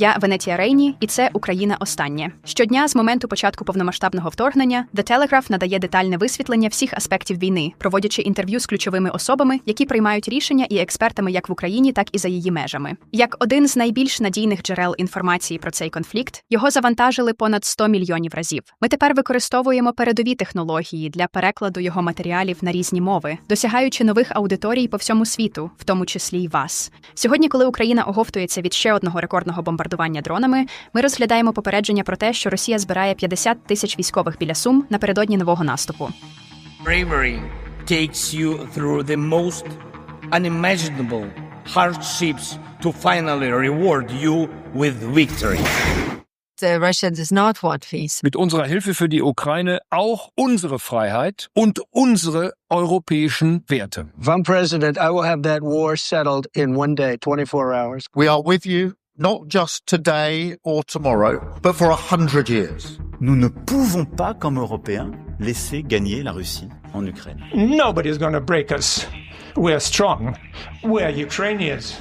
Я Венетія Рейні, і це Україна останнє. Щодня з моменту початку повномасштабного вторгнення The Telegraph надає детальне висвітлення всіх аспектів війни, проводячи інтерв'ю з ключовими особами, які приймають рішення і експертами як в Україні, так і за її межами. Як один з найбільш надійних джерел інформації про цей конфлікт, його завантажили понад 100 мільйонів разів. Ми тепер використовуємо передові технології для перекладу його матеріалів на різні мови, досягаючи нових аудиторій по всьому світу, в тому числі й вас. Сьогодні, коли Україна оговтується від ще одного рекордного бомбардування дронами, ми розглядаємо попередження про те, що Росія збирає 50 тисяч військових біля Сум напередодні нового наступу. Bravery takes you through the most unimaginable hardships to finally reward you with victory. Uh, Russia does not want peace. mit unserer Hilfe für die Ukraine auch unsere Freiheit und unsere europäischen Werte. If I'm president, I will have that war settled in one day, 24 hours. We are with you, not just today or tomorrow, but for a hundred years. Nous ne pouvons pas, comme Européens, laisser gagner la Russie en Ukraine. Nobody's going to break us. We're strong. We're Ukrainians.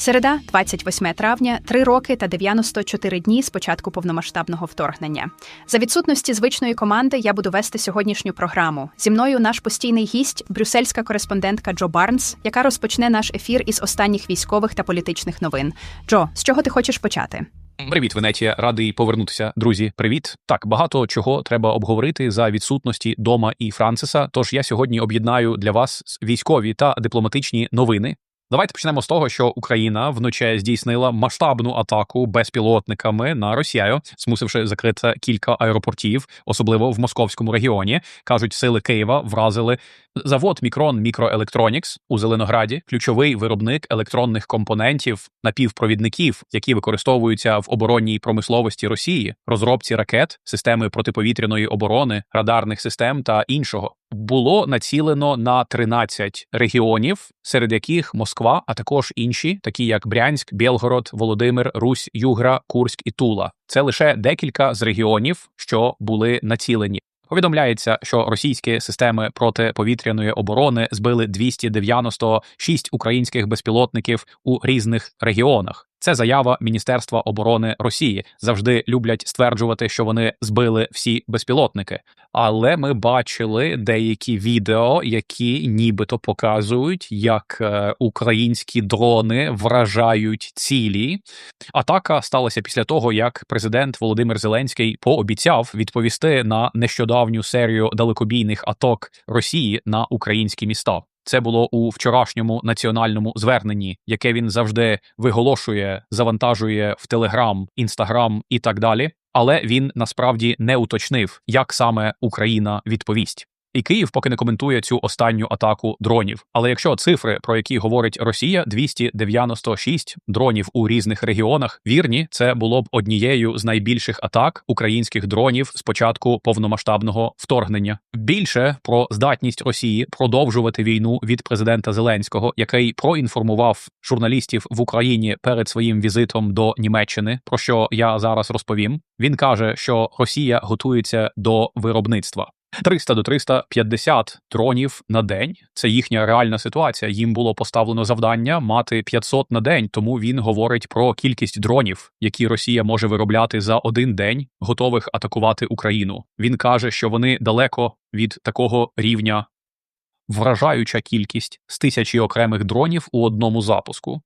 Середа, 28 травня, 3 роки та 94 дні з початку повномасштабного вторгнення. За відсутності звичної команди я буду вести сьогоднішню програму. Зі мною наш постійний гість, брюссельська кореспондентка Джо Барнс, яка розпочне наш ефір із останніх військових та політичних новин. Джо, з чого ти хочеш почати? Привіт, Венетія, радий повернутися. Друзі, привіт. Так, багато чого треба обговорити за відсутності Дома і Франциса. Тож я сьогодні об'єднаю для вас військові та дипломатичні новини. Давайте почнемо з того, що Україна вночі здійснила масштабну атаку безпілотниками на Росію, змусивши закрити кілька аеропортів, особливо в московському регіоні. кажуть, сили Києва вразили завод Мікрон Microelectronics у Зеленограді, ключовий виробник електронних компонентів напівпровідників, які використовуються в оборонній промисловості Росії, розробці ракет, системи протиповітряної оборони, радарних систем та іншого. Було націлено на 13 регіонів, серед яких Москва, а також інші, такі як Брянськ, Білгород, Володимир, Русь, Югра, Курськ і Тула. Це лише декілька з регіонів, що були націлені. Повідомляється, що російські системи протиповітряної оборони збили 296 українських безпілотників у різних регіонах. Це заява Міністерства оборони Росії. Завжди люблять стверджувати, що вони збили всі безпілотники. Але ми бачили деякі відео, які нібито показують, як е, українські дрони вражають цілі. Атака сталася після того, як президент Володимир Зеленський пообіцяв відповісти на нещодавню серію далекобійних атак Росії на українські міста. Це було у вчорашньому національному зверненні, яке він завжди виголошує, завантажує в Телеграм, Інстаграм і так далі. Але він насправді не уточнив, як саме Україна відповість. І Київ поки не коментує цю останню атаку дронів. Але якщо цифри, про які говорить Росія, 296 дронів у різних регіонах, вірні, це було б однією з найбільших атак українських дронів з початку повномасштабного вторгнення. Більше про здатність Росії продовжувати війну від президента Зеленського, який проінформував журналістів в Україні перед своїм візитом до Німеччини, про що я зараз розповім. Він каже, що Росія готується до виробництва. 300 до 350 дронів на день. Це їхня реальна ситуація. Їм було поставлено завдання мати 500 на день. Тому він говорить про кількість дронів, які Росія може виробляти за один день, готових атакувати Україну. Він каже, що вони далеко від такого рівня. Вражаюча кількість з тисячі окремих дронів у одному запуску.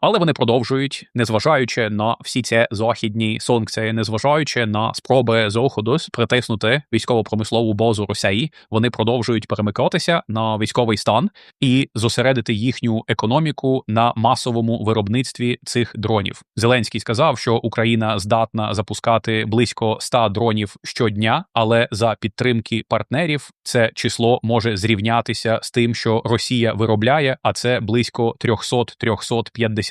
Але вони продовжують, незважаючи на всі ці західні санкції, незважаючи на спроби заходу притиснути військово-промислову базу Росії, вони продовжують перемикатися на військовий стан і зосередити їхню економіку на масовому виробництві цих дронів. Зеленський сказав, що Україна здатна запускати близько 100 дронів щодня, але за підтримки партнерів це число може зрівнятися з тим, що Росія виробляє, а це близько 300-350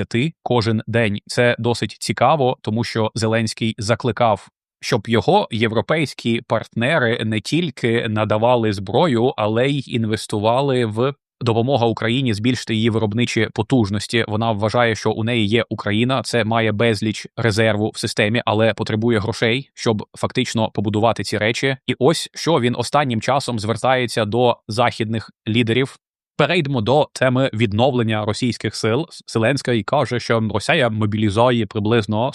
кожен день. Це досить цікаво, тому що Зеленський закликав. Щоб його європейські партнери не тільки надавали зброю, але й інвестували в допомога Україні збільшити її виробничі потужності. Вона вважає, що у неї є Україна, це має безліч резерву в системі, але потребує грошей, щоб фактично побудувати ці речі. І ось що він останнім часом звертається до західних лідерів Перейдемо до теми відновлення російських сил. Зеленський каже, що Росія мобілізує приблизно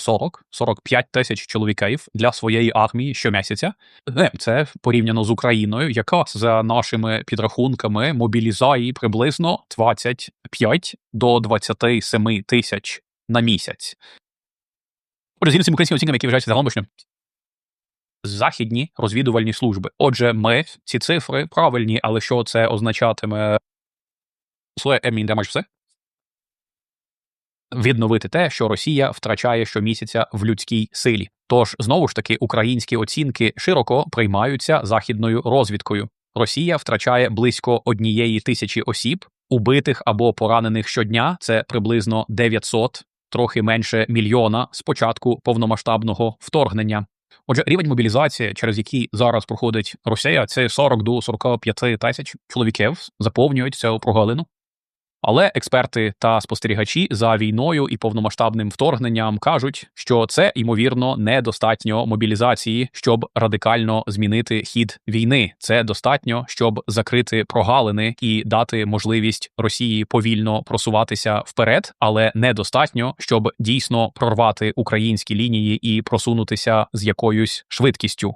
40-45 тисяч чоловіків для своєї армії щомісяця. Е, Це порівняно з Україною, яка за нашими підрахунками мобілізує приблизно 25 до 27 тисяч на місяць. Згідно з цими українськими оцінками, які вважаються загалом західні розвідувальні служби. Отже, ми ці цифри правильні, але що це означатиме Своє емін майже все. Відновити те, що Росія втрачає щомісяця в людській силі. Тож знову ж таки українські оцінки широко приймаються західною розвідкою. Росія втрачає близько однієї тисячі осіб, убитих або поранених щодня. Це приблизно 900, трохи менше мільйона з початку повномасштабного вторгнення. Отже, рівень мобілізації, через який зараз проходить Росія, це 40 до 45 тисяч чоловіків заповнюють цю прогалину. Але експерти та спостерігачі за війною і повномасштабним вторгненням кажуть, що це ймовірно недостатньо мобілізації, щоб радикально змінити хід війни. Це достатньо, щоб закрити прогалини і дати можливість Росії повільно просуватися вперед, але недостатньо, щоб дійсно прорвати українські лінії і просунутися з якоюсь швидкістю.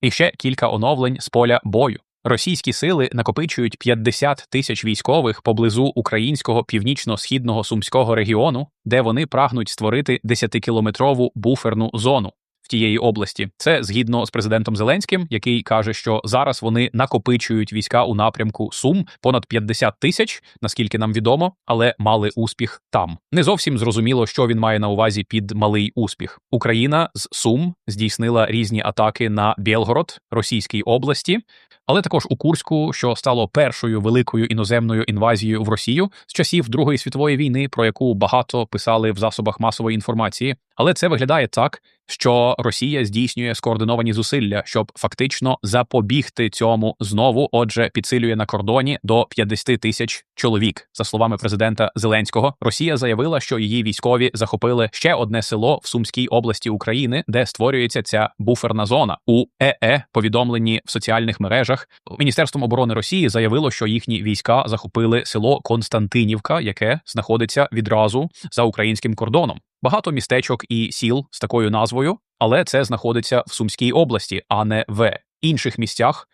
І ще кілька оновлень з поля бою. Російські сили накопичують 50 тисяч військових поблизу українського північно-східного сумського регіону, де вони прагнуть створити 10-кілометрову буферну зону тієї області. Це згідно з президентом Зеленським, який каже, що зараз вони накопичують війська у напрямку Сум понад 50 тисяч, наскільки нам відомо, але мали успіх там. Не зовсім зрозуміло, що він має на увазі під малий успіх. Україна з Сум здійснила різні атаки на Білгород Російській області. Але також у Курську, що стало першою великою іноземною інвазією в Росію з часів Другої світової війни, про яку багато писали в засобах масової інформації. Але це виглядає так, що Росія здійснює скоординовані зусилля, щоб фактично запобігти цьому знову. Отже, підсилює на кордоні до 50 тисяч чоловік. За словами президента Зеленського, Росія заявила, що її військові захопили ще одне село в Сумській області України, де створюється ця буферна зона. У ЕЕ повідомлені в соціальних мережах. Міністерством оборони Росії заявило, що їхні війська захопили село Константинівка, яке знаходиться відразу за українським кордоном. Багато містечок і сіл з такою назвою, але це знаходиться в Сумській області, а не в інших місцях.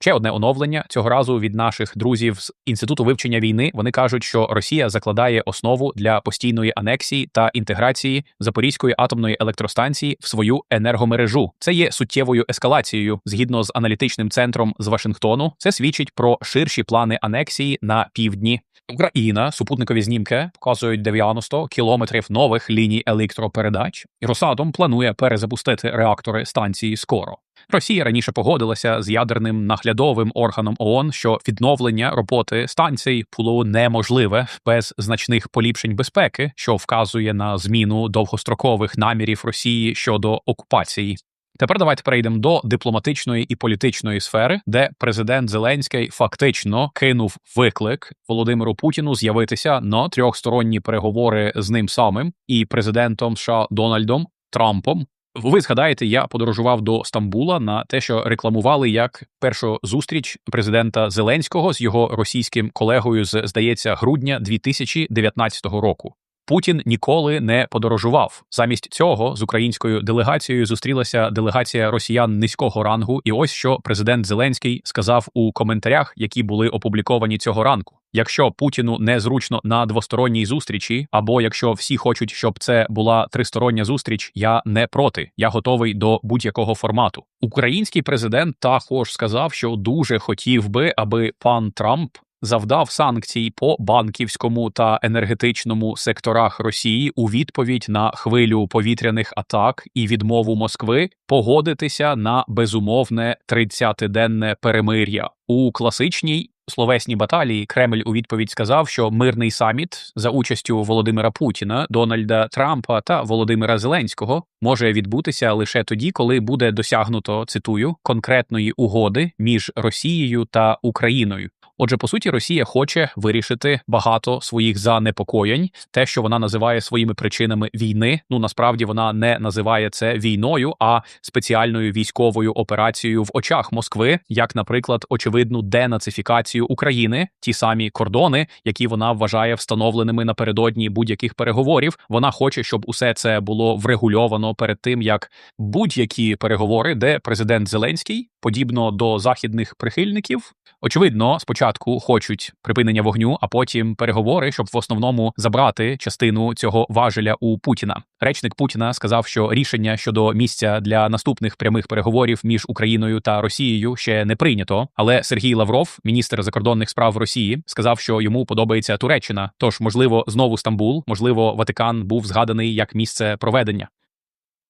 Ще одне оновлення цього разу від наших друзів з інституту вивчення війни. Вони кажуть, що Росія закладає основу для постійної анексії та інтеграції Запорізької атомної електростанції в свою енергомережу. Це є суттєвою ескалацією згідно з аналітичним центром з Вашингтону. Це свідчить про ширші плани анексії на півдні. Україна супутникові знімки показують 90 кілометрів нових ліній електропередач. І Росатом планує перезапустити реактори станції скоро. Росія раніше погодилася з ядерним наглядовим органом ООН, що відновлення роботи станцій було неможливе без значних поліпшень безпеки, що вказує на зміну довгострокових намірів Росії щодо окупації. Тепер давайте перейдемо до дипломатичної і політичної сфери, де президент Зеленський фактично кинув виклик Володимиру Путіну з'явитися на трьохсторонні переговори з ним самим і президентом США Дональдом Трампом. Ви згадаєте, я подорожував до Стамбула на те, що рекламували як першу зустріч президента Зеленського з його російським колегою з здається грудня 2019 року. Путін ніколи не подорожував. Замість цього з українською делегацією зустрілася делегація росіян низького рангу. І ось що президент Зеленський сказав у коментарях, які були опубліковані цього ранку. Якщо Путіну незручно на двосторонній зустрічі, або якщо всі хочуть, щоб це була тристороння зустріч, я не проти. Я готовий до будь-якого формату. Український президент також сказав, що дуже хотів би, аби пан Трамп завдав санкцій по банківському та енергетичному секторах Росії у відповідь на хвилю повітряних атак і відмову Москви погодитися на безумовне 30-денне перемир'я у класичній. Словесній баталії Кремль у відповідь сказав, що мирний саміт за участю Володимира Путіна, Дональда Трампа та Володимира Зеленського може відбутися лише тоді, коли буде досягнуто цитую конкретної угоди між Росією та Україною. Отже, по суті, Росія хоче вирішити багато своїх занепокоєнь, те, що вона називає своїми причинами війни. Ну насправді вона не називає це війною, а спеціальною військовою операцією в очах Москви, як, наприклад, очевидну денацифікацію України, ті самі кордони, які вона вважає встановленими напередодні будь-яких переговорів. Вона хоче, щоб усе це було врегульовано перед тим, як будь-які переговори, де президент Зеленський, подібно до західних прихильників, очевидно, спочатку хочуть припинення вогню, а потім переговори, щоб в основному забрати частину цього важеля у Путіна. Речник Путіна сказав, що рішення щодо місця для наступних прямих переговорів між Україною та Росією ще не прийнято. Але Сергій Лавров, міністр закордонних справ Росії, сказав, що йому подобається Туреччина. Тож, можливо, знову Стамбул, можливо, Ватикан був згаданий як місце проведення.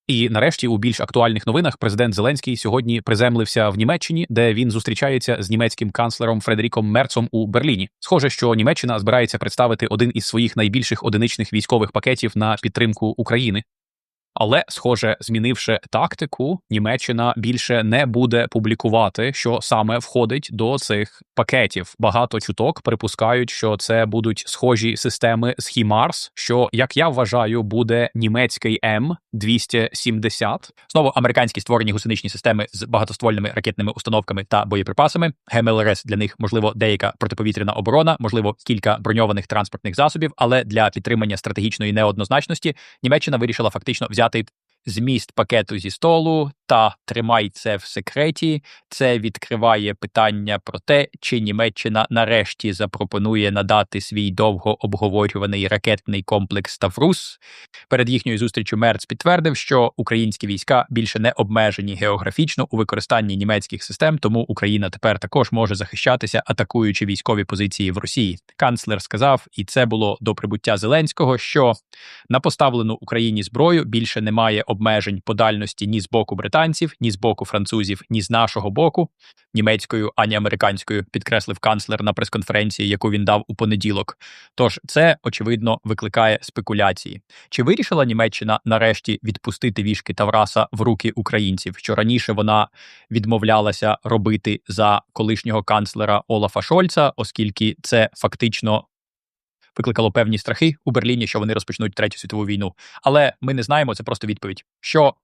І нарешті, у більш актуальних новинах, президент Зеленський сьогодні приземлився в Німеччині, де він зустрічається з німецьким канцлером Фредеріком Мерцом у Берліні. Схоже, що Німеччина збирається представити один із своїх найбільших одиничних військових пакетів на підтримку України. Але, схоже, змінивши тактику, Німеччина більше не буде публікувати, що саме входить до цих пакетів. Багато чуток припускають, що це будуть схожі системи з HIMARS, що, як я вважаю, буде німецький М 270 Знову американські створені гусеничні системи з багатоствольними ракетними установками та боєприпасами. ГМЛРС для них можливо деяка протиповітряна оборона, можливо, кілька броньованих транспортних засобів. Але для підтримання стратегічної неоднозначності Німеччина вирішила фактично взяти п'ятий зміст пакету зі столу та тримай це в секреті. Це відкриває питання про те, чи Німеччина нарешті запропонує надати свій довго обговорюваний ракетний комплекс Таврус. Перед їхньою зустрічю Мерц підтвердив, що українські війська більше не обмежені географічно у використанні німецьких систем, тому Україна тепер також може захищатися, атакуючи військові позиції в Росії. Канцлер сказав, і це було до прибуття Зеленського, що на поставлену Україні зброю більше немає обмежень по дальності ні з боку британців, ні з боку французів, ні з нашого боку, німецькою ані американською, підкреслив канцлер на прес-конференції, яку він дав у понеділок. Тож це очевидно викликає спекуляції. Чи вирішила Німеччина нарешті відпустити вішки Тавраса в руки українців, що раніше вона відмовлялася робити за колишнього канцлера Олафа Шольца, оскільки це фактично викликало певні страхи у Берліні, що вони розпочнуть третю світову війну. Але ми не знаємо, це просто відповідь. Що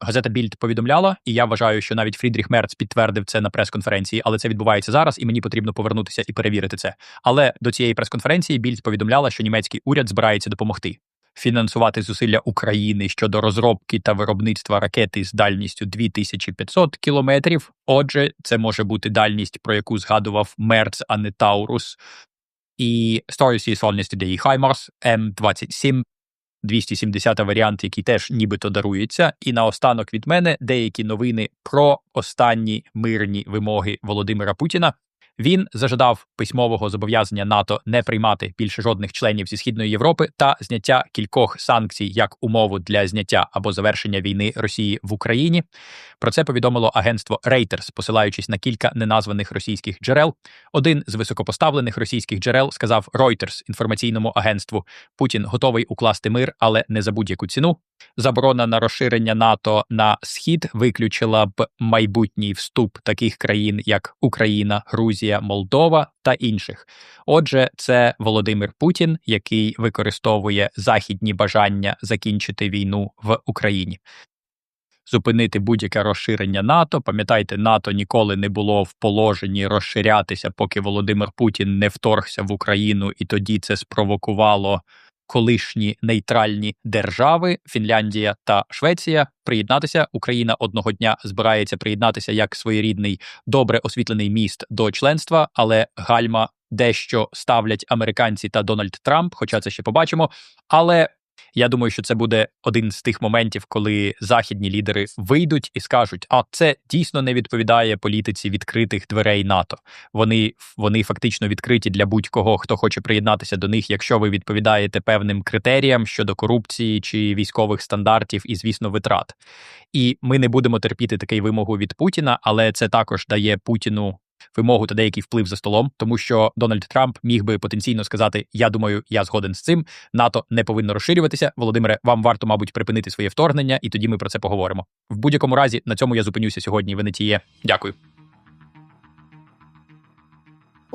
газета Більд повідомляла, і я вважаю, що навіть Фрідріх Мерц підтвердив це на прес-конференції, але це відбувається зараз, і мені потрібно повернутися і перевірити це. Але до цієї прес-конференції Більд повідомляла, що німецький уряд збирається допомогти. Фінансувати зусилля України щодо розробки та виробництва ракети з дальністю 2500 кілометрів. Отже, це може бути дальність, про яку згадував Мерц, а не Таурус, і Stories Solness Today Хаймарс М27, 270 варіант, який теж нібито дарується. І наостанок від мене деякі новини про останні мирні вимоги Володимира Путіна. Він зажадав письмового зобов'язання НАТО не приймати більше жодних членів зі східної Європи та зняття кількох санкцій як умову для зняття або завершення війни Росії в Україні. Про це повідомило агентство Reuters, посилаючись на кілька неназваних російських джерел. Один з високопоставлених російських джерел сказав Reuters інформаційному агентству: Путін готовий укласти мир, але не за будь-яку ціну. Заборона на розширення НАТО на схід виключила б майбутній вступ таких країн, як Україна, Грузія, Молдова та інших. Отже, це Володимир Путін, який використовує західні бажання закінчити війну в Україні. Зупинити будь-яке розширення НАТО. Пам'ятайте, НАТО ніколи не було в положенні розширятися, поки Володимир Путін не вторгся в Україну, і тоді це спровокувало колишні нейтральні держави Фінляндія та Швеція приєднатися. Україна одного дня збирається приєднатися як своєрідний добре освітлений міст до членства, але гальма дещо ставлять американці та Дональд Трамп, хоча це ще побачимо. Але я думаю, що це буде один з тих моментів, коли західні лідери вийдуть і скажуть: а це дійсно не відповідає політиці відкритих дверей НАТО. Вони вони фактично відкриті для будь-кого, хто хоче приєднатися до них, якщо ви відповідаєте певним критеріям щодо корупції чи військових стандартів і, звісно, витрат. І ми не будемо терпіти такий вимогу від Путіна, але це також дає Путіну вимогу та деякий вплив за столом, тому що Дональд Трамп міг би потенційно сказати: Я думаю, я згоден з цим. НАТО не повинно розширюватися. Володимире, вам варто, мабуть, припинити своє вторгнення, і тоді ми про це поговоримо. В будь-якому разі на цьому я зупинюся сьогодні. В Венетіє. Дякую.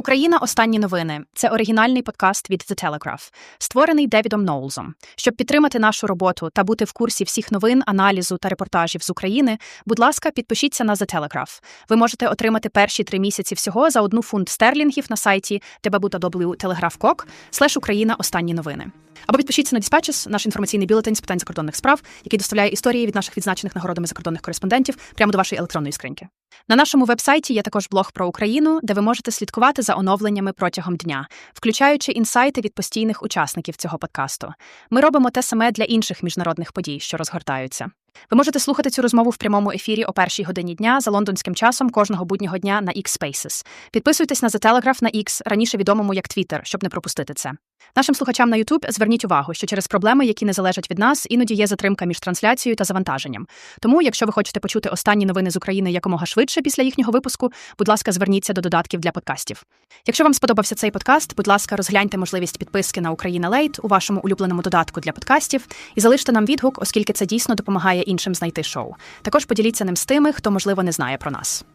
Україна останні новини. Це оригінальний подкаст від The Telegraph, створений Девідом Ноулзом. Щоб підтримати нашу роботу та бути в курсі всіх новин, аналізу та репортажів з України, будь ласка, підпишіться на The Telegraph. Ви можете отримати перші три місяці всього за одну фунт стерлінгів на сайті www.telegraph.com слеш Україна останні новини. Або підпишіться на Dispatches, наш інформаційний бюлетень з питань закордонних справ, який доставляє історії від наших відзначених нагородами закордонних кореспондентів прямо до вашої електронної скриньки. На нашому вебсайті є також блог про Україну, де ви можете слідкувати за оновленнями протягом дня, включаючи інсайти від постійних учасників цього подкасту. Ми робимо те саме для інших міжнародних подій, що розгортаються. Ви можете слухати цю розмову в прямому ефірі о першій годині дня за лондонським часом кожного буднього дня на X Spaces. Підписуйтесь на The Telegraph на X, раніше відомому як Twitter, щоб не пропустити це. Нашим слухачам на YouTube зверніть увагу, що через проблеми, які не залежать від нас, іноді є затримка між трансляцією та завантаженням. Тому, якщо ви хочете почути останні новини з України якомога швидше після їхнього випуску, будь ласка, зверніться до додатків для подкастів. Якщо вам сподобався цей подкаст, будь ласка, розгляньте можливість підписки на Україна Лейт у вашому улюбленому додатку для подкастів і залиште нам відгук, оскільки це дійсно допомагає іншим знайти шоу. Також поділіться ним з тими, хто можливо не знає про нас.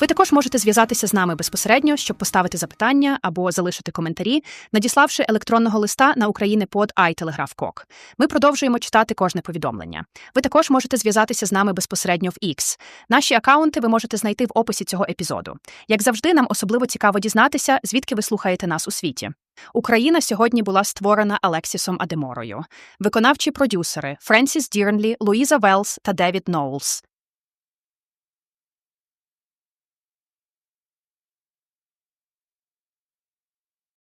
Ви також можете зв'язатися з нами безпосередньо, щоб поставити запитання або залишити коментарі, надіславши електронного листа на України под iTelegraph.com. Ми продовжуємо читати кожне повідомлення. Ви також можете зв'язатися з нами безпосередньо в X. Наші акаунти ви можете знайти в описі цього епізоду. Як завжди, нам особливо цікаво дізнатися, звідки ви слухаєте нас у світі. Україна сьогодні була створена Алексісом Адеморою. Виконавчі продюсери Френсіс Дірнлі, Луїза Велс та Девід Ноулс.